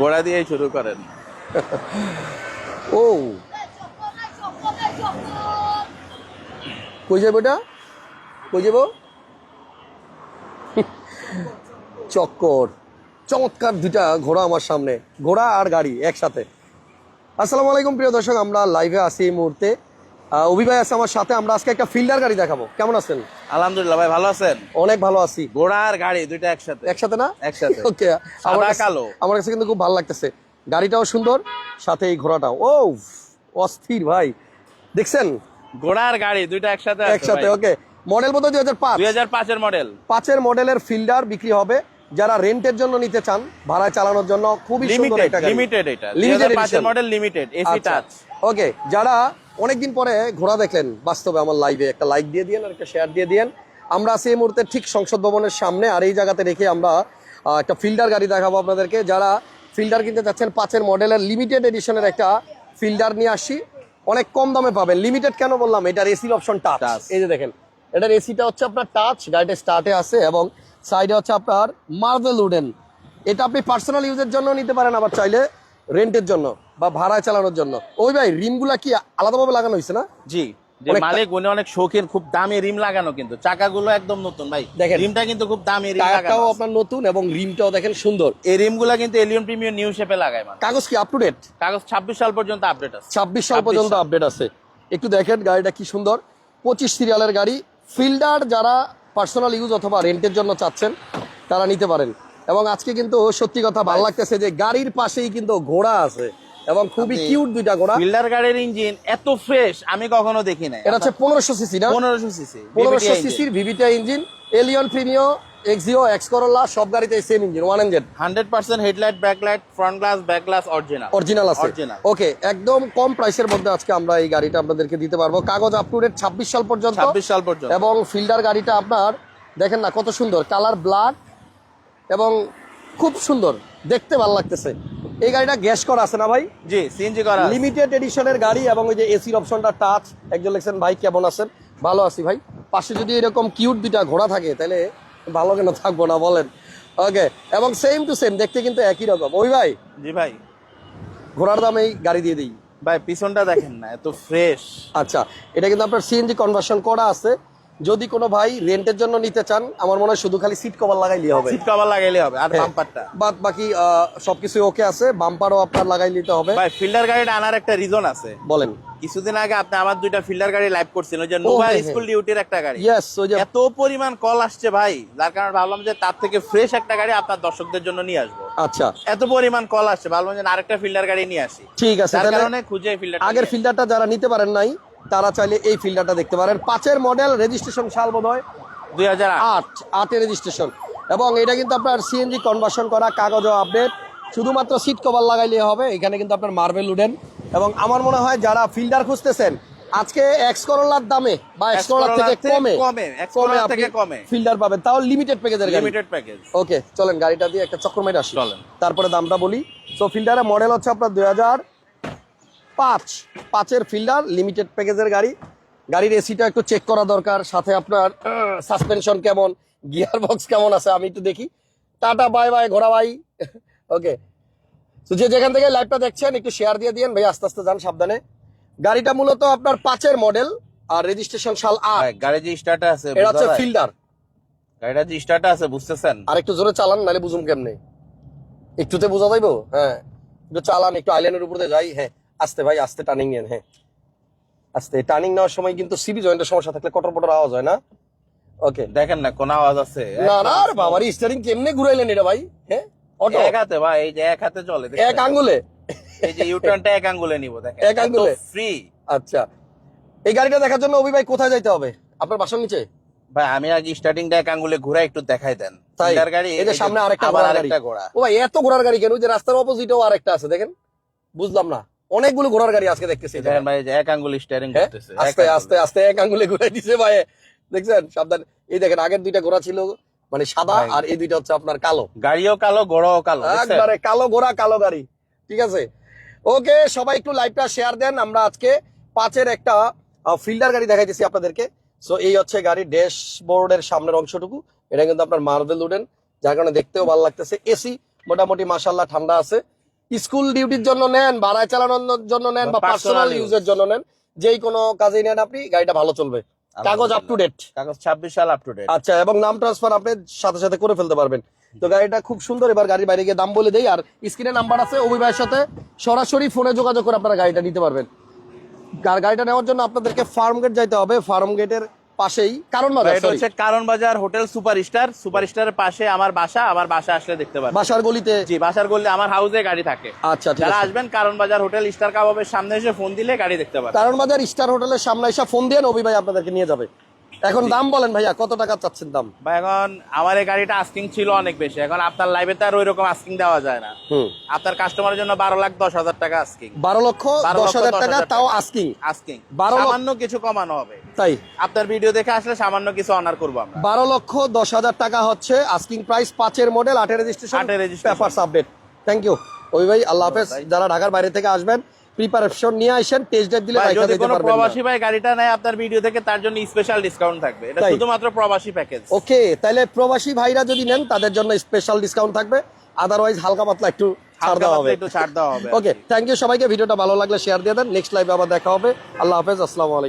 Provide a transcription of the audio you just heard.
গোড়া দিয়ে শুরু করেন। ও। কই যাব ওটা কই যাব? চক্কর। চমৎকার দুটা ঘোড়া আমার সামনে। ঘোড়া আর গাড়ি একসাথে। আসসালামু আলাইকুম প্রিয় দর্শক, আমরা লাইভে আসি এই মুহূর্তে। অভি ভাই আছে আমার সাথে আমরা আজকে একটা ফিল্ডার গাড়ি দেখাবো। কেমন আছেন? আলহামদুলিল্লাহ ভাই ভালো আছেন? অনেক ভালো আছি। গোড়া আর গাড়ি দুইটা একসাথে। একসাথে না? একসাথে। ওকে আমার কালো। আমার কাছে কিন্তু খুব ভালো লাগতেছে। গাড়িটাও সুন্দর সাথে এই ঘোড়াটাও। ও অস্থির ভাই। দেখছেন? গোড়া আর গাড়ি দুইটা একসাথে একসাথে ওকে মডেল বোধহয় দুই হাজার পাঁচ। দুই হাজার পাঁচের মডেল। পাঁচের মডেলের ফিল্ডার বিক্রি হবে। যারা রেন্টের জন্য নিতে চান ভাড়ায় চালানোর জন্য খুবই সুন্দর লিমিটেড একটা লিমিটেড এটা। লিমিটেড পাঁচের model limited AC touch okay যারা অনেকদিন পরে ঘোড়া দেখলেন। বাস্তবে আমার লাইভে একটা লাইক দিয়ে দিয়েন আর একটা শেয়ার দিয়ে দিয়েন। আমরা আছি এই মুহূর্তে ঠিক সংসদ ভবনের সামনে আর এই জায়গাতে রেখে আমরা একটা ফিল্ডার গাড়ি দেখাবো আপনাদেরকে। যারা ফিল্ডার কিনতে চাচ্ছেন পাঁচের মডেলের লিমিটেড এডিশনের একটা ফিল্ডার নিয়ে আসি। অনেক কম দামে পাবেন। লিমিটেড কেন বললাম? এটার এসির অপশন টাচ। এই যে দেখেন এটার এসিটা হচ্ছে আপনার টাচ গাড়িটা স্টার্টে আছে এবং সাইডে হচ্ছে আপনার মার্বেল উডেন এটা আপনি পার্সোনাল ইউজের জন্য নিতে পারেন আবার চাইলে। রেন্টের জন্য বা ভাড়ায় চালানোর জন্য। ওই ভাই রিমগুলা কি আলাদাভাবে লাগানো হয়েছে না? জি যে মালিক উনি অনেক শৌখিন খুব দামি রিম লাগানো কিন্তু। চাকাগুলো একদম নতুন ভাই। দেখেন। রিমটা কিন্তু খুব দামি রিম টায়ারটাও আপনার নতুন এবং রিমটাও দেখেন সুন্দর। এই রিমগুলো কিন্তু এলিয়ন প্রিমিয়ার নিউ শেপে লাগায় মানে কাগজ কি আপ টু ডেট কাগজ ছাব্বিশ সাল পর্যন্ত আপডেট আছে। ছাব্বিশ সাল পর্যন্ত আপডেট আছে। একটু দেখেন গাড়িটা কি সুন্দর। পঁচিশ সিরিয়ালের গাড়ি। ফিল্ডার যারা পার্সোনাল ইউজ অথবা রেন্টের জন্য চাচ্ছেন তারা নিতে পারেন। এবং আজকে কিন্তু সত্যি কথা ভালো লাগতেছে যে গাড়ির পাশেই কিন্তু ঘোড়া আছে এবং খুবই কিউট দুইটা ঘোড়া। ফিল্ডার গাড়ির ইঞ্জিন এত ফ্রেশ আমি কখনো দেখি নাই। এটা হচ্ছে পনেরোশো সিসি না? পনেরোশো সিসি পনেরোশো সিসির ভিভিটা engine Allion Premio Axio X Corolla সব গাড়িতে same engine one NZ hundred percent headlight backlight front glass back glass original original আছে। ওকে একদম কম প্রাইসের মধ্যে আজকে আমরা এই গাড়িটা আপনাদেরকে দিতে পারব। কাগজ আপ টু ডেট ছাব্বিশ সাল পর্যন্ত। ছাব্বিশ সাল পর্যন্ত। এবং ফিল্ডার গাড়িটা আপনার দেখেন না কত সুন্দর কালার ব্ল্যাক এবং খুব সুন্দর দেখতে ভালো লাগতেছে। এই গাড়িটা গ্যাস করা আছে না ভাই? জি সিএনজি করা। লিমিটেড এডিশনের গাড়ি এবং ওই যে এসির অপশনটা টাচ একজন লেখছেন ভাই কেমন আছেন? ভালো আছি ভাই। পাশে যদি এরকম কিউট দুইটা ঘোড়া থাকে তাহলে ভালো কেন থাকব না বলেন? ওকে এবং সেম টু সেম দেখতে কিন্তু একই রকম। ওই ভাই জি ভাই। ঘোড়ার দামেই গাড়ি দিয়ে দিই। ভাই পিছনটা দেখেন না এত ফ্রেশ আচ্ছা এটা কিন্তু আপনার সিএনজি কনভার্সন করা আছে। যদি কোনো ভাই রেন্টের জন্য নিতে চান আমার মনে হয় শুধু খালি সিট কভার লাগাইলে হবে। সিট কভার লাগাইলে হবে আর হ্যাঁ। বাম্পারটা বাদ বাকি সবকিছু ওকে আছে বাম্পারও আপনার লাগাই নিতে হবে। ভাই ফিল্ডার গাড়িটা আনার একটা রিজন আছে। বলেন। কিছুদিন আগে আপনি আমার দুইটা ফিল্ডার গাড়ি লাইভ করছিলেন ওই যে নোভা হ্যাঁ, হ্যাঁ। স্কুল ডিউটির একটা গাড়ি। ইয়েস ওই যে এত পরিমাণ কল আসছে ভাই যার কারণে ভাবলাম যে তার থেকে ফ্রেশ একটা গাড়ি আপনার দর্শকদের জন্য নিয়ে আসব। আচ্ছা। এত পরিমাণ কল আসছে ভাবলাম যে আরেকটা ফিল্ডার গাড়ি নিয়ে আসি। ঠিক আছে তাহলে কারণে খুঁজে ফিল্ডার আগের ফিল্ডারটা যারা নিতে পারেন নাই তারা চাইলে এই ফিল্ডারটা দেখতে পারেন। পাঁচের মডেল রেজিস্ট্রেশন সাল বোধ হয় দুই হাজার আট। আটের রেজিস্ট্রেশন। এবং এটা কিন্তু আপনার সিএনজি কনভার্সন করা কাগজও আপডেট শুধুমাত্র সিট কভার লাগাইলে হবে এখানে কিন্তু আপনার মার্বেল উডেন এবং আমার মনে হয় যারা ফিল্ডার খুঁজতেছেন আজকে এক্স করোলার দামে বা এক্স করোলার থেকে কমে কমে, থেকে কমে। ফিল্ডার পাবেন। তাও লিমিটেড প্যাকেজের লিমিটেড প্যাকেজ ওকে চলেন গাড়িটা দিয়ে একটা চক্র মেরে আসি। চলেন। তারপরে দামটা বলি। সো ফিল্ডারের মডেল হচ্ছে আপনার দুই হাজার পাঁচ পাঁচের ফিল্ডার লিমিটেড প্যাকেজের গাড়ি। গাড়ির এসিটা একটু চেক করা দরকার সাথে আপনার সাসপেনশন কেমন গিয়ার বক্স কেমন আছে আমি একটু দেখি। টাটা বাই বাই ঘোড়া বাই ওকে তো যে যেখান থেকে লাইভটা দেখছেন একটু শেয়ার দিয়ে দিন ভাই আস্তে আস্তে যান সাবধানে। গাড়িটা মূলত আপনার পাঁচের মডেল আর রেজিস্ট্রেশন সাল ভাই, গাড়ি যে স্টার্ট আছে এটা হচ্ছে ফিল্ডার। গাড়িটা যে স্টার্ট আছে বুঝতেছেন? আর একটু জোরে চালান নাহলে বুঝুম কেমনে। একটুতে বোঝা যাইবো? হ্যাঁ। একটু চালান একটু আইল্যান্ডের উপরে যাই হ্যাঁ। আস্তে ভাই আস্তে টার্নিং নেন হ্যাঁ। আস্তে টার্নিং নেওয়ার সময় কিন্তু সিবি জয়েন্টের সমস্যা থাকলে কটর পটর আওয়াজ হয় না? ওকে দেখেন না কোন আওয়াজ আছে। না না আর বাবার স্টারিং কেমনে ঘুরাইলেন এটা ভাই? হ্যাঁ অটো এক হাতে ভাই এই যে এক হাতে চলে এক আঙ্গুলে? এই যে ইউটার্নটা এক আঙ্গুলে নিব দেখেন। এক আঙ্গুলে? ফ্রি আচ্ছা। এই গাড়িটা দেখার জন্য অভি ভাই কোথায় যাইতে হবে? আপনার বাসার নিচে? ভাই আমি আগে স্টার্টিংটা এক আঙ্গুলে ঘুরে একটু দেখাই দেন। তাই? গাড়ি এই যে সামনে আরেকটা আবার আরেকটা ঘোড়া। ও ভাই এত ঘোড়ার গাড়ি কেন? ওই যে রাস্তার অপোজিটেও আরেকটা আছে দেখেন। বুঝলাম না। অনেকগুলো ঘোড়ার গাড়ি আজকে দেখতেছি দেখেন ভাই এক আঙ্গুল স্টিয়ারিং? করতেছে আস্তে আস্তে আস্তে এক আঙ্গুলে ঘুরে দিছে ভাই। দেখছেন? সাবধান। এই দেখেন আগের দুইটা ঘোড়া ছিল মানে সাদা আর এই দুইটা হচ্ছে আপনার কালো। গাড়িও কালো ঘোড়াও কালো? একবারে কালো ঘোড়া কালো গাড়ি। ঠিক আছে? ওকে সবাই একটু লাইভটা শেয়ার দেন। আমরা আজকে পাঁচের একটা ফিল্ডার গাড়ি দেখাইতেছি আপনাদেরকে। সো এই হচ্ছে গাড়ি ড্যাশবোর্ডের সামনের অংশটুকু। এটা কিন্তু আপনার মার্বেল উডেন যার কারণে দেখতেও ভালো লাগতেছে। এসি মোটামুটি মাসাল্লাহ ঠান্ডা আছে। স্কুল ডিউটির জন্য নেন ভাড়ায় চালানোর জন্য নেন বা পার্সোনাল ইউজের জন্য নেন যেই কোনো কাজে নেন আপনি গাড়িটা ভালো চলবে। কাগজ আপ টু ডেট কাগজ ছাব্বিশ সাল আপ টু ডেট আচ্ছা এবং নাম ট্রান্সফার আপনি সাথে সাথে করে ফেলতে পারবেন। তো গাড়িটা খুব সুন্দর এবার গাড়ির বাইরে গিয়ে দাম বলে দেই আর স্ক্রিনে নাম্বার আছে অভি সাথে সরাসরি ফোনে যোগাযোগ করে আপনারা গাড়িটা নিতে পারবেন। গাড়িটা নেওয়ার জন্য আপনাদেরকে ফার্ম গেট যাইতে হবে। ফার্ম গেটের পাশেই কারণ বাজার এটা হচ্ছে কারণ বাজার হোটেল সুপার স্টার সুপার স্টারের পাশে আমার বাসা আমার বাসা আসলে দেখতে পারবেন। বাসার গলিতে? জি বাসার গল্লি আমার হাউসে গাড়ি থাকে। আচ্ছা যারা আসবেন কারণ বাজার হোটেল স্টার কাবাবের সামনে এসে ফোন দিলে গাড়ি দেখতে পারবেন। কারণ বাজার স্টার হোটেলের সামনে এসে ফোন দিয়ে অভি ভাই আপনাদেরকে নিয়ে যাবে। এখন দাম বলেন ভাইয়া কত টাকা চাচ্ছেন দাম? বা এখন আমার এই গাড়িটা আস্কিং ছিল অনেক বেশি। এখন আপনার লাইভে তো আর ওই রকম আস্কিং দেওয়া যায় না। আপনার কাস্টমারের জন্য বারো লাখ দশ হাজার টাকা আস্কিং বারো লক্ষ দশ হাজার টাকা তাও। আস্কিং আস্কিং বারো সামান্য কিছু কমানো হবে। তাই? আপনার ভিডিও দেখে আসলে সামান্য কিছু অনার করব আমরা। বারো লক্ষ দশ হাজার টাকা হচ্ছে আস্কিং প্রাইস পাঁচের মডেল আটের রেজিস্ট্রেশন আটের registration। Papers update thank you ওই ভাই আল্লাহ হাফেজ। যারা ঢাকার বাইরে থেকে আসবেন প্রিপারেশন নিয়ে আসেন টেস্ট ড্রাইভ দিলে ভাই, বাইকটা যদি কোনো প্রবাসী ভাই গাড়িটা নেয় আপনার ভিডিও থেকে তার জন্য স্পেশাল ডিসকাউন্ট থাকবে। এটা শুধুমাত্র প্রবাসী প্যাকেজ ওকে তাহলে প্রবাসী ভাইরা যদি নেন তাদের জন্য স্পেশাল ডিসকাউন্ট থাকবে। আদারওয়াইজ হালকা পাতলা একটু ছাড় দেওয়া হবে। একটু ছাড় দেওয়া হবে। ওকে থ্যাংক ইউ সবাইকে। ভিডিওটা ভালো লাগলে শেয়ার দিয়ে দেন। নেক্সট লাইভে আবার দেখা হবে। আল্লাহ হাফেজ আসসালামু আলাইকুম।